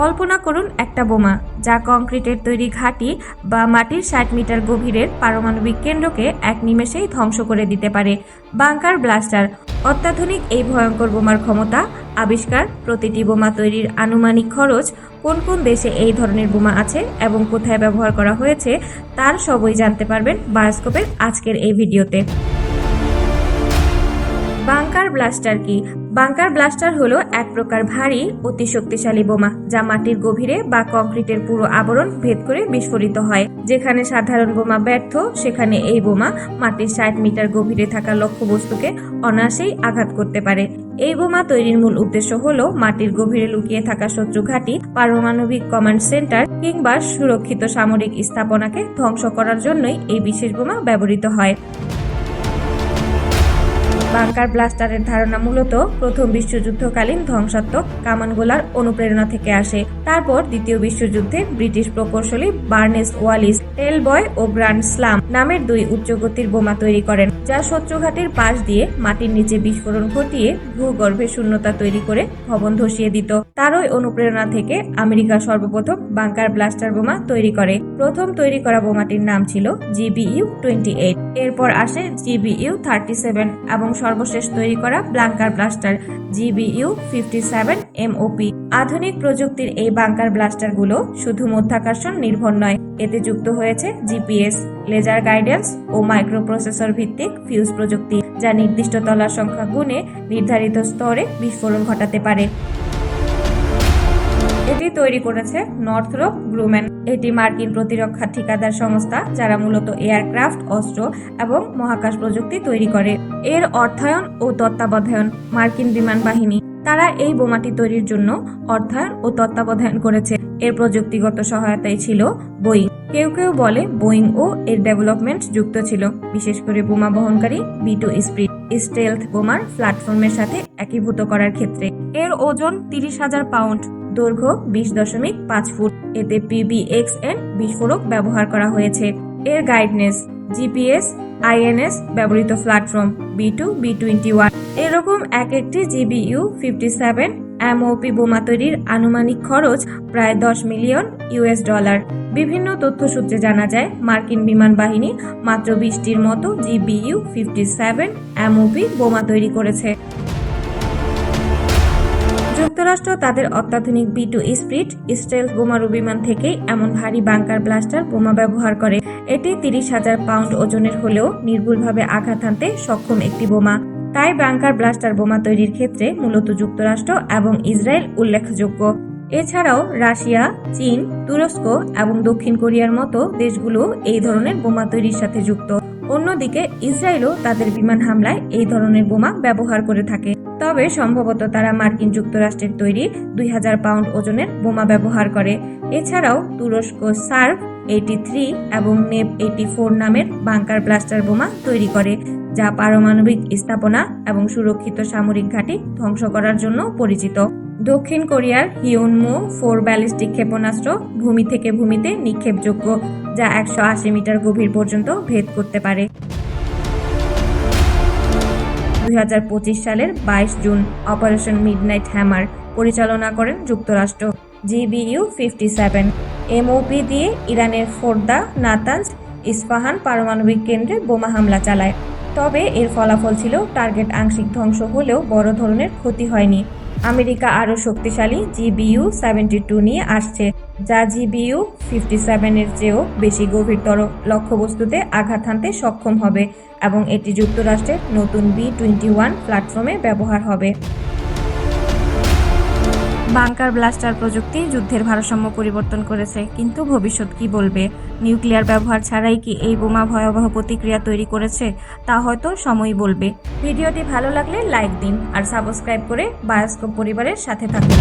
কল্পনা করুন একটা বোমা, যা কংক্রিটের তৈরি ঘাঁটি বা মাটির ষাট মিটার গভীরের পারমাণবিক কেন্দ্রকে এক নিমেষেই ধ্বংস করে দিতে পারে। বাংকার ব্লাস্টার, অত্যাধুনিক এই ভয়ঙ্কর বোমার ক্ষমতা, আবিষ্কার প্রতিটি বোমা তৈরির আনুমানিক খরচ, কোন কোন দেশে এই ধরনের বোমা আছে এবং কোথায় ব্যবহার করা হয়েছে, তার সবই জানতে পারবেন বায়োস্কোপের আজকের এই ভিডিওতে। ব্লাস্টার কি বাংকার ব্লাস্টার হলো এক প্রকার ভারী, অতি শক্তিশালী বোমা, যা মাটির গভীরে বা কংক্রিটের পুরো আবরণ ভেদ করে বিস্ফোরিত হয়। যেখানে সাধারণ বোমা ব্যর্থ, সেখানে এই বোমা মাটির ষাট মিটার গভীরে থাকা লক্ষ্যবস্তুকে অনায়াসেই আঘাত করতে পারে। এই বোমা তৈরির মূল উদ্দেশ্য হল মাটির গভীরে লুকিয়ে থাকা শত্রু ঘাঁটি, পারমাণবিক কমান্ড সেন্টার কিংবা সুরক্ষিত সামরিক স্থাপনাকে ধ্বংস করার জন্যই এই বিশেষ বোমা ব্যবহৃত হয়। বাংকার ব্লাস্টারের ধারণা মূলত প্রথম বিশ্বযুদ্ধকালীন ধ্বংসাত্মক কামানগোলার অনুপ্রেরণা থেকে আসে। তারপর দ্বিতীয় বিশ্বযুদ্ধে ব্রিটিশ প্রকৌশলী বার্নেস ওয়ালিস টেলবয় ও গ্র্যান্ড স্লাম নামের দুই উচ্চগতির বোমা তৈরি করেন, যা শত্রুঘাটের পাশ দিয়ে মাটির নিচে বিস্ফোরণ ঘটিয়ে ভূগর্ভে শূন্যতা তৈরি করে ভবন ধসিয়ে দিত। তারই অনুপ্রেরণা থেকে আমেরিকা সর্বপ্রথম বাংকার ব্লাস্টার বোমা তৈরি করে। প্রথম তৈরি করা বোমাটির নাম ছিল জিবিইউ টোয়েন্টি এইট। এরপর আসে জিবিইউ থার্টি সেভেন এবং সর্বশেষ তৈরি করা bunker blaster GBU fifty seven MOP. আধুনিক প্রযুক্তির এই বাংকার ব্লাস্টারগুলো শুধু মধ্যাকর্ষণ নির্ভর নয়, এতে যুক্ত হয়েছে জিপিএস, লেজার গাইডেন্স ও মাইক্রোপ্রসেসর ভিত্তিক ফিউজ প্রযুক্তি, যা নির্দিষ্ট তলার সংখ্যা গুণে নির্ধারিত স্তরে বিস্ফোরণ ঘটাতে পারে। তৈরি করেছে নর্থরপ গ্রুম্যান এটি মার্কিন প্রতিরক্ষা ঠিকাদার সংস্থা, যারা মূলত এয়ারক্রাফট, অস্ত্র এবং মহাকাশ প্রযুক্তি তৈরি করে। এর অর্থায়ন ও তত্ত্বাবধায়ন মার্কিন বিমান বাহিনী। তারা এই বোমাটি তৈরির জন্য অর্থায়ন ও তত্ত্বাবধায়ন করেছে। এর প্রযুক্তিগত সহায়তায় ছিল বোয়িং। কেউ কেউ বলে বোয়িং ও এর ডেভেলপমেন্ট যুক্ত ছিল, বিশেষ করে বোমা বহনকারী বি টু স্প্রিট স্টেলথ বোমার প্ল্যাটফর্মের সাথে একীভূত করার ক্ষেত্রে। এর ওজন তিরিশ হাজার পাউন্ড। দৈর্ঘ্য বিশ দশমিক পাঁচ ফুট। এতে পিবিএক্স এন বিস্ফোরক ব্যবহার করা হয়েছে। এর গাইডনেস জিপিএস আইএনএস ব্যবহৃত platform B two, B twenty one. এরকম এক একটি জিবিইউ ফিফটি সেভেন এমওপি বোমা তৈরির আনুমানিক খরচ প্রায় দশ মিলিয়ন ইউএস ডলার। বিভিন্ন তথ্যসূত্রে জানা যায়, মার্কিন বিমান বাহিনী মাত্র বিশটির মতো জিবিইউ ফিফটি সেভেন এমওপি বোমা তৈরি করেছে। যুক্তরাষ্ট্র তাদের অত্যাধুনিক বি টু স্প্রিট স্টেলথ বোমারু বিমান থেকেই এমন ভারী বাংকার ব্লাস্টার বোমা ব্যবহার করে। এটি তিরিশ হাজার পাউন্ড ওজনের হলেও নির্ভুলভাবে আঘাত হানতে সক্ষম একটি বোমা। তাই বাংকার ব্লাস্টার বোমা তৈরির ক্ষেত্রে মূলত যুক্তরাষ্ট্র এবং ইসরায়েল উল্লেখযোগ্য। এছাড়াও রাশিয়া, চীন, তুরস্ক এবং দক্ষিণ কোরিয়ার মতো দেশগুলো এই ধরনের বোমা তৈরির সাথে যুক্ত। অন্যদিকে ইসরায়েলও তাদের বিমান হামলায় এই ধরনের বোমা ব্যবহার করে থাকে। তবে সম্ভবত তারা মার্কিন যুক্তরাষ্ট্রের তৈরি দুই হাজার পাউন্ড ওজনের বোমা ব্যবহার করে। এছাড়াও তুরস্ক সার্ভ এইটি থ্রি এবং নেপ এইটি ফোর নামের বাংকার ব্লাস্টার বোমা তৈরি করে, যা পারমাণবিক স্থাপনা এবং সুরক্ষিত সামরিক ঘাঁটি ধ্বংস করার জন্য পরিচিত। দক্ষিণ কোরিয়ার হিউনমো ফোর ব্যালিস্টিক ক্ষেপণাস্ত্র ভূমি থেকে ভূমিতে নিক্ষেপযোগ্য, যা একশো আশি মিটার গভীর পর্যন্ত ভেদ করতে পারে। দুই হাজার পঁচিশ সালের বাইশ জুন অপারেশন মিডনাইট হ্যামার পরিচালনা করেন যুক্তরাষ্ট্র। GBU fifty seven. এমওপি দিয়ে ইরানের ফোর্দা নাতানস ইস্পাহান পারমাণবিক কেন্দ্রে বোমা হামলা চালায়। তবে এর ফলাফল ছিল টার্গেট আংশিক ধ্বংস হলেও বড় ধরনের ক্ষতি হয়নি। আমেরিকা আরও শক্তিশালী, জিবিইউ সেভেন্টি টু নিয়ে আসছে, যা জিবিইউ ফিফটি সেভেনের চেয়েও বেশি গভীরতর লক্ষ্যবস্তুতে আঘাত হানতে সক্ষম হবে এবং এটি যুক্তরাষ্ট্রের নতুন বি টোয়েন্টি ওয়ান প্ল্যাটফর্মে ব্যবহার হবে। বাংকার ব্লাস্টার প্রযুক্তি যুদ্ধের ভারসাম্য পরিবর্তন করেছে, কিন্তু ভবিষ্যৎ কি বলবে? নিউক্লিয়ার ব্যবহার ছাড়াই কি এই বোমা ভয়াবহ প্রতিক্রিয়া তৈরি করেছে? তা হয়তো সময় বলবে। ভিডিওটি ভালো লাগলে লাইক দিন আর সাবস্ক্রাইব করে বায়োস্কোপ পরিবারের সাথে থাকুন।